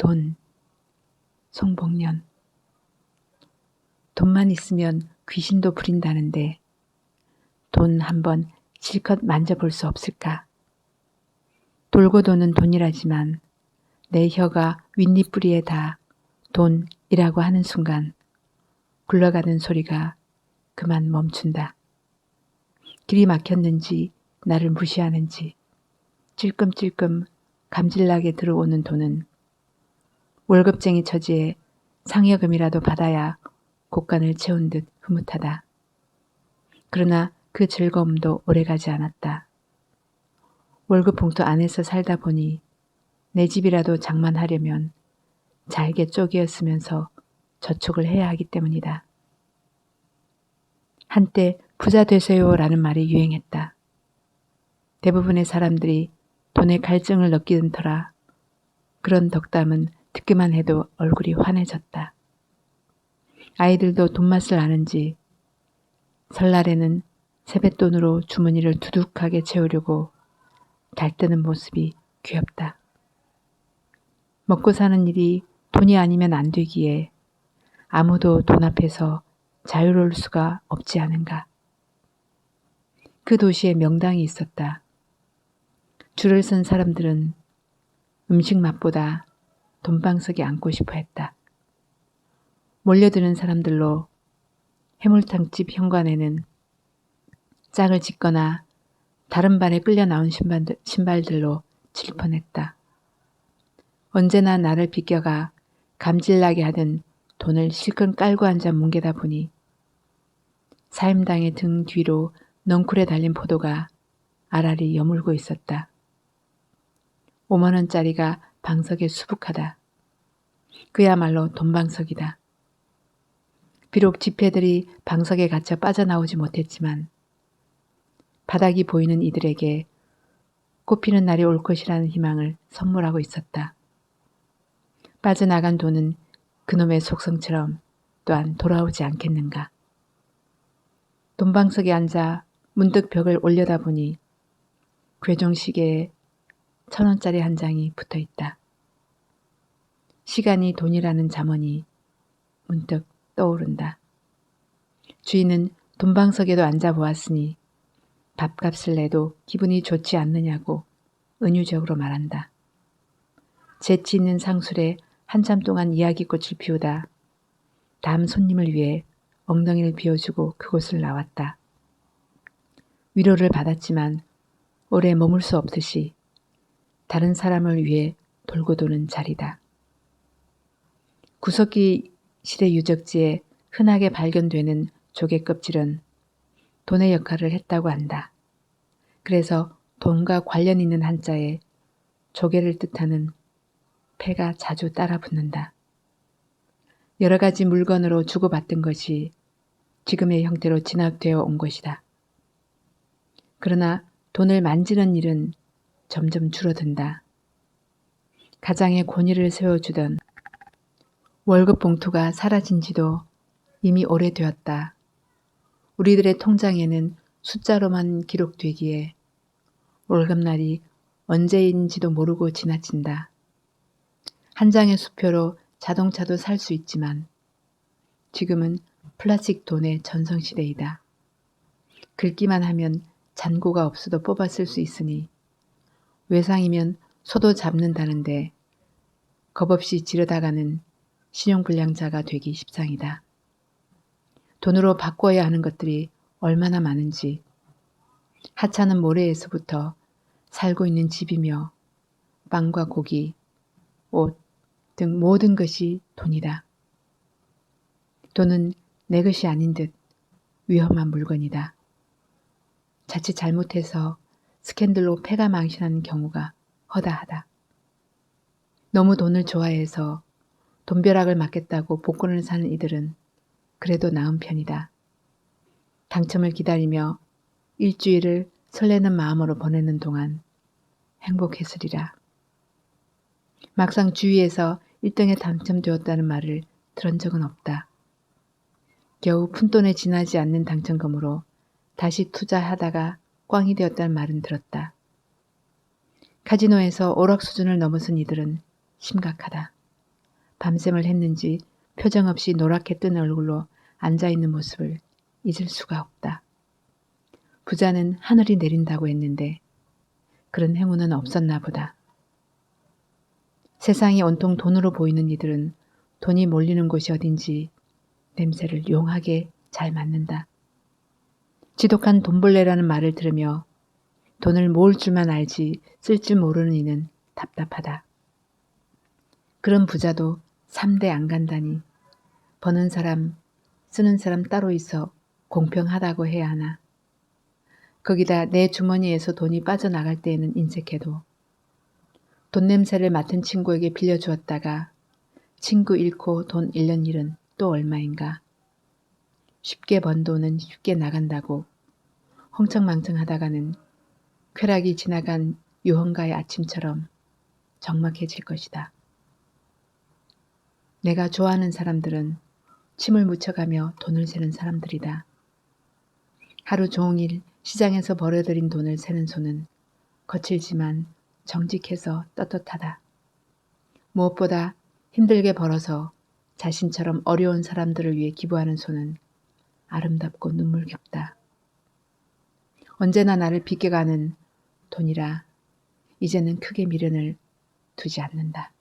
돈, 송복년. 돈만 있으면 귀신도 부린다는데 돈 한번 실컷 만져볼 수 없을까? 돌고 도는 돈이라지만 내 혀가 윗니뿌리에 다 돈이라고 하는 순간 굴러가는 소리가 그만 멈춘다. 길이 막혔는지 나를 무시하는지 찔끔찔끔 감질나게 들어오는 돈은 월급쟁이 처지에 상여금이라도 받아야 곡간을 채운 듯 흐뭇하다. 그러나 그 즐거움도 오래가지 않았다. 월급 봉투 안에서 살다 보니 내 집이라도 장만하려면 잘게 쪼개었으면서 저축을 해야 하기 때문이다. 한때 부자 되세요라는 말이 유행했다. 대부분의 사람들이 돈에 갈증을 느끼는 터라 그런 덕담은 듣기만 해도 얼굴이 환해졌다. 아이들도 돈맛을 아는지 설날에는 세뱃돈으로 주머니를 두둑하게 채우려고 달뜨는 모습이 귀엽다. 먹고 사는 일이 돈이 아니면 안 되기에 아무도 돈 앞에서 자유로울 수가 없지 않은가. 그 도시에 명당이 있었다. 줄을 쓴 사람들은 음식 맛보다 돈방석에 앉고 싶어 했다. 몰려드는 사람들로 해물탕집 현관에는 짝을 짓거나 다른 반에 끌려 나온 신발들, 신발들로 칠 뻔했다. 언제나 나를 비껴가 감질나게 하던 돈을 실컷 깔고 앉아 뭉개다 보니 사임당의 등 뒤로 넝쿨에 달린 포도가 아라리 여물고 있었다. 5만원짜리가 방석에 수북하다. 그야말로 돈방석이다. 비록 지폐들이 방석에 갇혀 빠져나오지 못했지만 바닥이 보이는 이들에게 꽃피는 날이 올 것이라는 희망을 선물하고 있었다. 빠져나간 돈은 그놈의 속성처럼 또한 돌아오지 않겠는가. 돈방석에 앉아 문득 벽을 올려다보니 괴종시계에 천 원짜리 한 장이 붙어 있다. 시간이 돈이라는 잠언이 문득 떠오른다. 주인은 돈방석에도 앉아 보았으니 밥값을 내도 기분이 좋지 않느냐고 은유적으로 말한다. 재치 있는 상술에 한참 동안 이야기꽃을 피우다 다음 손님을 위해 엉덩이를 비워주고 그곳을 나왔다. 위로를 받았지만 오래 머물 수 없듯이 다른 사람을 위해 돌고 도는 자리다. 구석기 시대 유적지에 흔하게 발견되는 조개 껍질은 돈의 역할을 했다고 한다. 그래서 돈과 관련 있는 한자에 조개를 뜻하는 패가 자주 따라 붙는다. 여러 가지 물건으로 주고받던 것이 지금의 형태로 진압되어 온 것이다. 그러나 돈을 만지는 일은 점점 줄어든다. 가장의 권위를 세워주던 월급 봉투가 사라진 지도 이미 오래되었다. 우리들의 통장에는 숫자로만 기록되기에 월급날이 언제인지도 모르고 지나친다. 한 장의 수표로 자동차도 살 수 있지만 지금은 플라스틱 돈의 전성시대이다. 긁기만 하면 잔고가 없어도 뽑아 쓸 수 있으니 외상이면 소도 잡는다는데 겁없이 지르다가는 신용불량자가 되기 십상이다. 돈으로 바꿔야 하는 것들이 얼마나 많은지 하찮은 모래에서부터 살고 있는 집이며 빵과 고기, 옷 등 모든 것이 돈이다. 돈은 내 것이 아닌 듯 위험한 물건이다. 자칫 잘못해서 스캔들로 패가 망신하는 경우가 허다하다. 너무 돈을 좋아해서 돈벼락을 맞겠다고 복권을 사는 이들은 그래도 나은 편이다. 당첨을 기다리며 일주일을 설레는 마음으로 보내는 동안 행복했으리라. 막상 주위에서 1등에 당첨되었다는 말을 들은 적은 없다. 겨우 푼돈에 지나지 않는 당첨금으로 다시 투자하다가 꽝이 되었다는 말은 들었다. 카지노에서 오락 수준을 넘어선 이들은 심각하다. 밤샘을 했는지 표정 없이 노랗게 뜬 얼굴로 앉아있는 모습을 잊을 수가 없다. 부자는 하늘이 내린다고 했는데 그런 행운은 없었나 보다. 세상이 온통 돈으로 보이는 이들은 돈이 몰리는 곳이 어딘지 냄새를 용하게 잘 맡는다. 지독한 돈벌레라는 말을 들으며 돈을 모을 줄만 알지 쓸 줄 모르는 이는 답답하다. 그런 부자도 3대 안 간다니 버는 사람, 쓰는 사람 따로 있어 공평하다고 해야 하나. 거기다 내 주머니에서 돈이 빠져나갈 때에는 인색해도 돈 냄새를 맡은 친구에게 빌려주었다가 친구 잃고 돈 잃는 일은 또 얼마인가. 쉽게 번 돈은 쉽게 나간다고 홍청망청하다가는 쾌락이 지나간 유흥가의 아침처럼 적막해질 것이다. 내가 좋아하는 사람들은 침을 묻혀가며 돈을 세는 사람들이다. 하루 종일 시장에서 벌어들인 돈을 세는 손은 거칠지만 정직해서 떳떳하다. 무엇보다 힘들게 벌어서 자신처럼 어려운 사람들을 위해 기부하는 손은 아름답고 눈물겹다. 언제나 나를 빗겨가는 돈이라 이제는 크게 미련을 두지 않는다.